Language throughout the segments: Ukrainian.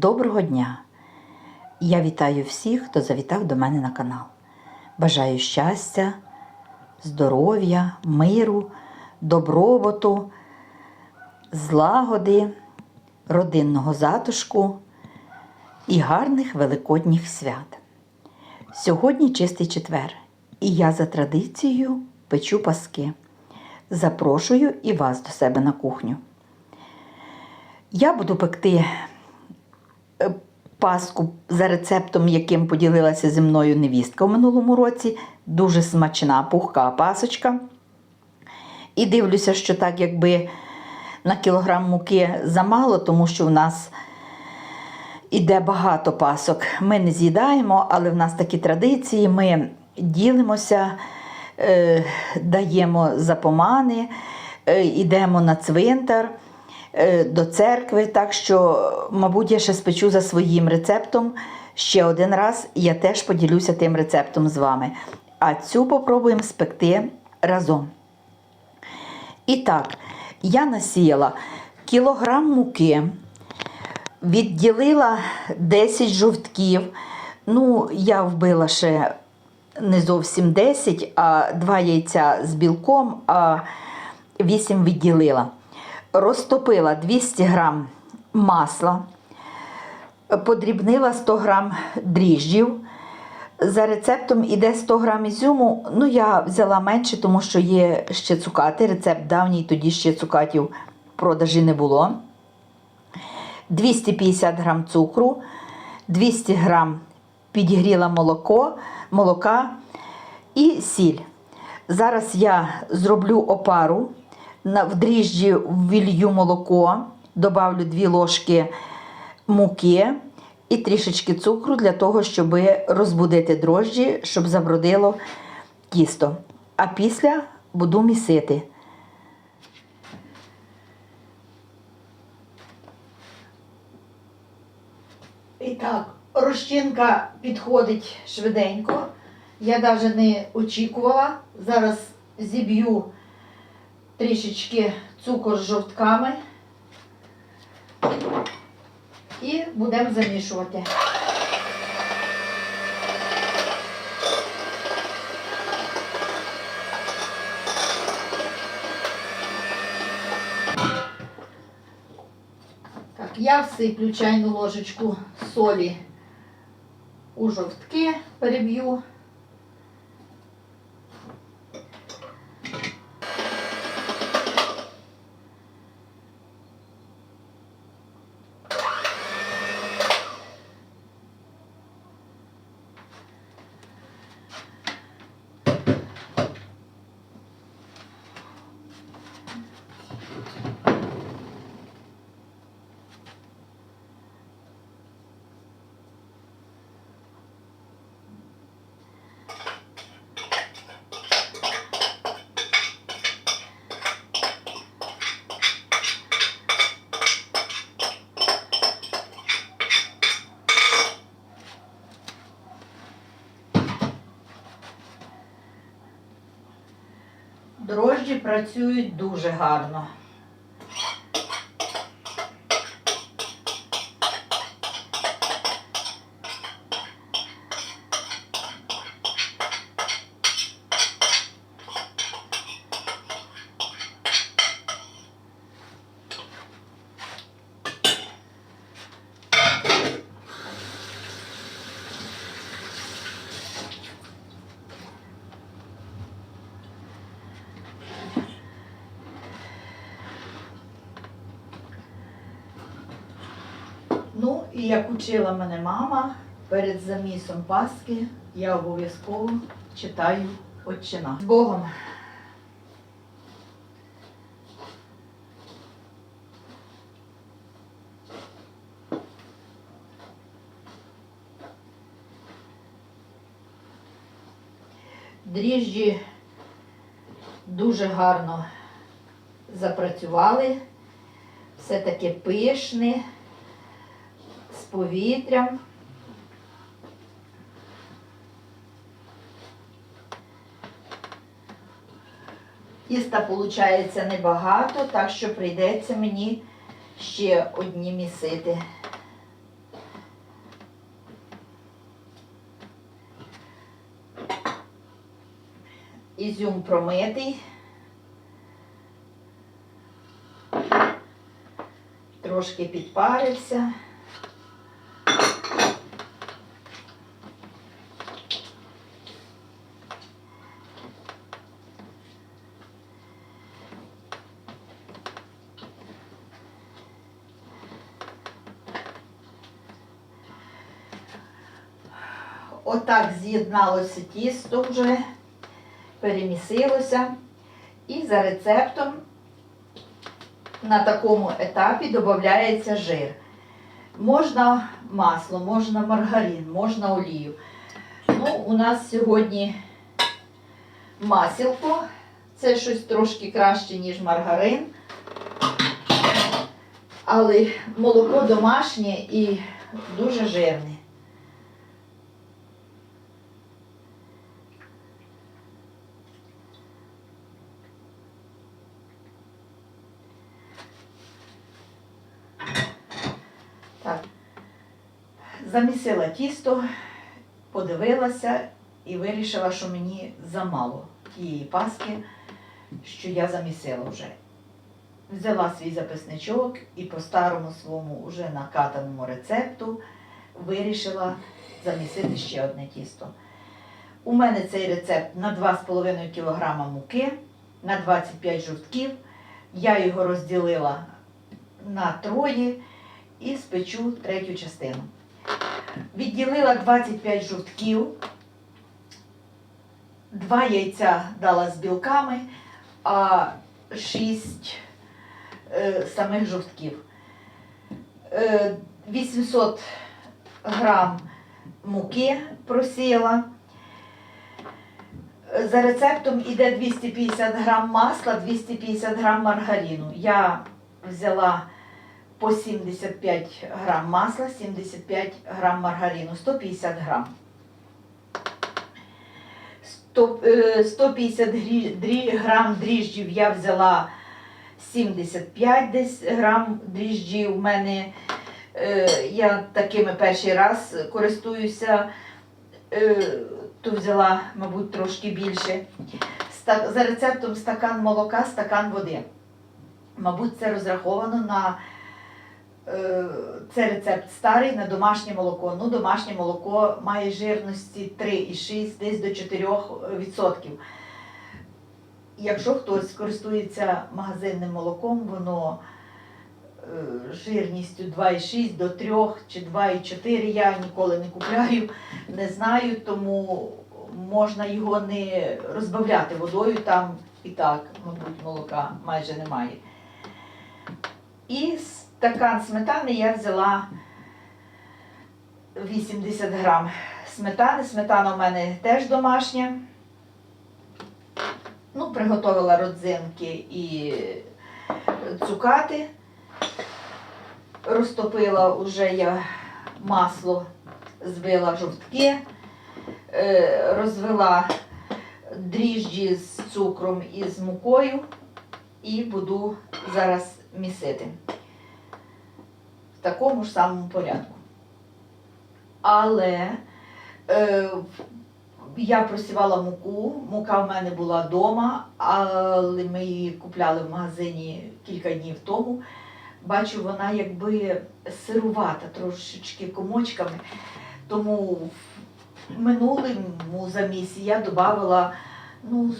Доброго дня! Я вітаю всіх, хто завітав до мене на канал. Бажаю щастя, здоров'я, миру, добробуту, злагоди, родинного затишку і гарних великодніх свят. Сьогодні чистий четвер, і я за традицією печу паски. Запрошую і вас до себе на кухню. Я буду пекти паску за рецептом, яким поділилася зі мною невістка в минулому році. Дуже смачна пухка пасочка. І дивлюся, що так, якби на кілограм муки замало, тому що в нас іде багато пасок. Ми не з'їдаємо, але в нас такі традиції. Ми ділимося, е, даємо запомани, е, йдемо на цвинтар е, до церкви. Так що, мабуть, я ще спечу за своїм рецептом ще один раз. Я теж поділюся тим рецептом з вами. А цю попробуємо спекти разом. І так, я насіяла кілограм муки, відділила 10 жовтків. Ну, я вбила ще не зовсім 10, а 2 яйця з білком, а 8 відділила. Розтопила 200 грам масла, подрібнила 100 грам дріжджів. За рецептом іде 100 грам ізюму. Ну, я взяла менше, тому що є ще цукати. Рецепт давній, тоді ще цукатів в продажі не було. 250 грам цукру, 200 грам підігріла молоко, молока і сіль. Зараз я зроблю опару. В дріжджі вілью молоко, добавлю 2 ложки муки і трішечки цукру для того, щоб розбудити дрожджі, щоб забродило тісто. А після буду місити. І так, розчинка підходить швиденько. Я навіть не очікувала. Зараз зіб'ю трішечки цукор з жовтками і будемо замішувати. Так, я всиплю чайну ложечку солі у жовтки, переб'ю. Працюють дуже гарно. Ну, і як учила мене мама, перед замісом Пасхи я обов'язково читаю Отчина. З Богом. Дріжджі дуже гарно запрацювали, все таке пишне повітрям. Тіста, виходить, небагато, так що прийдеться мені ще одні місити. Ізюм промитий. Трошки підпарився. З'єдналося тісто вже, перемісилося. І за рецептом на такому етапі додається жир. Можна масло, можна маргарин, можна олію. Ну, у нас сьогодні масілко. Це щось трошки краще, ніж маргарин. Але молоко домашнє і дуже жирне. Так. Замісила тісто, подивилася і вирішила, що мені замало тієї паски, що я замісила вже. Взяла свій записничок і по старому своєму вже накатаному рецепту вирішила замісити ще одне тісто. У мене цей рецепт на 2,5 кг муки, на 25 жовтків. Я його розділила на троє і спечу третю частину. Відділила 25 жовтків, два яйця дала з білками, а 6 е, самих жовтків. Е, 800 грам муки просіяла. За рецептом іде 250 грам масла, 250 грам маргарину. Я взяла по 75 грам масла, 75 грам маргарину, 150 грам. Е, 150 грам дріжджів я взяла 75 десь грам дріжджів. У мене е, я такими перший раз користуюся, е, то взяла, мабуть, трошки більше. За рецептом стакан молока, стакан води. Мабуть, це розраховано на е, це рецепт старий на домашнє молоко. Ну, домашнє молоко має жирності 3,6 десь до 4%. Якщо хтось користується магазинним молоком, воно е, жирністю 2,6 до 3 чи 2,4 я ніколи не купляю, не знаю, тому можна його не розбавляти водою, там і так, мабуть, молока майже немає. І стакан сметани я взяла 80 грам сметани. Сметана у мене теж домашня. Ну, приготувала родзинки і цукати. Розтопила вже я масло, збила жовтки, е, розвела дріжджі з цукром і з мукою і буду зараз місити в такому ж самому порядку. Але е, я просівала муку, мука в мене була вдома, але ми її купляли в магазині кілька днів тому. Бачу, вона якби сирувата, трошечки комочками. Тому в минулому замісі я додавала ну,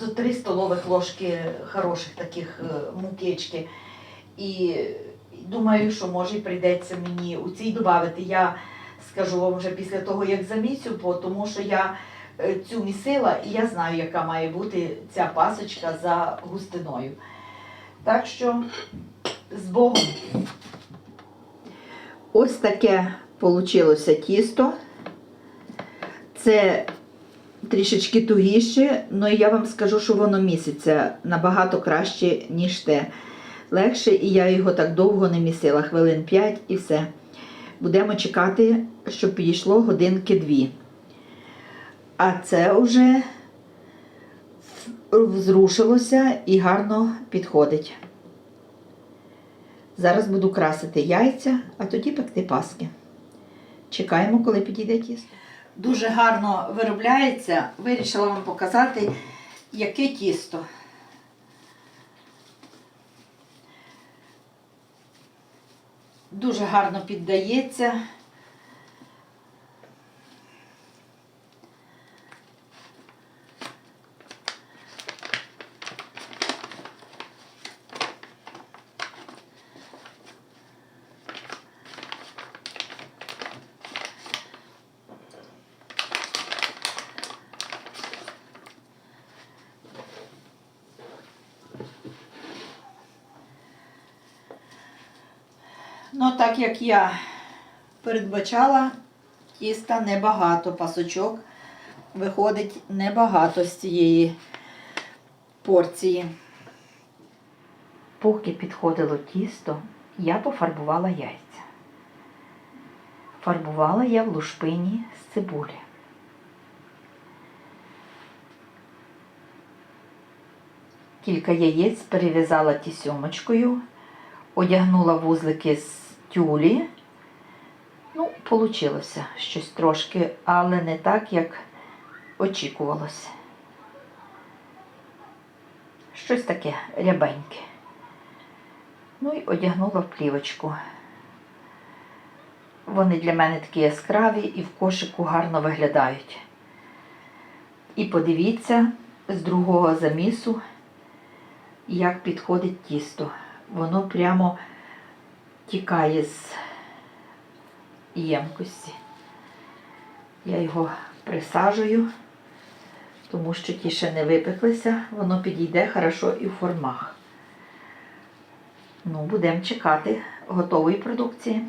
зо 3 столових ложки хороших таких е, мукички. І думаю, що може прийдеться мені у цій додати. Я скажу вам вже після того, як замісю, тому що я е, цю місила і я знаю, яка має бути ця пасочка за густиною. Так що з Богом. Ось таке вийшло тісто. Це трішечки тугіше, але я вам скажу, що воно міситься набагато краще, ніж те. Легше, і я його так довго не місила, хвилин 5 і все. Будемо чекати, щоб підійшло годинки дві. А це вже зрушилося і гарно підходить. Зараз буду красити яйця, а тоді пекти паски. Чекаємо, коли підійде тісто. дуже гарно виробляється. Вирішила вам показати, яке тісто. Дуже гарно піддається. Ну, так як я передбачала, тіста небагато, пасочок виходить небагато з цієї порції. Поки підходило тісто, я пофарбувала яйця. Фарбувала я в лушпині з цибулі. Кілька яєць перев'язала тісьомочкою, одягнула вузлики з тюлі. Ну, вийшло щось трошки, але не так, як очікувалося. Щось таке рябеньке. Ну і одягнула в плівочку. Вони для мене такі яскраві і в кошику гарно виглядають. І подивіться з другого замісу, як підходить тісто. Воно прямо тікає з ємкості. Я його присаджую, тому що ті ще не випеклися, воно підійде хорошо і в формах. Ну, будемо чекати готової продукції.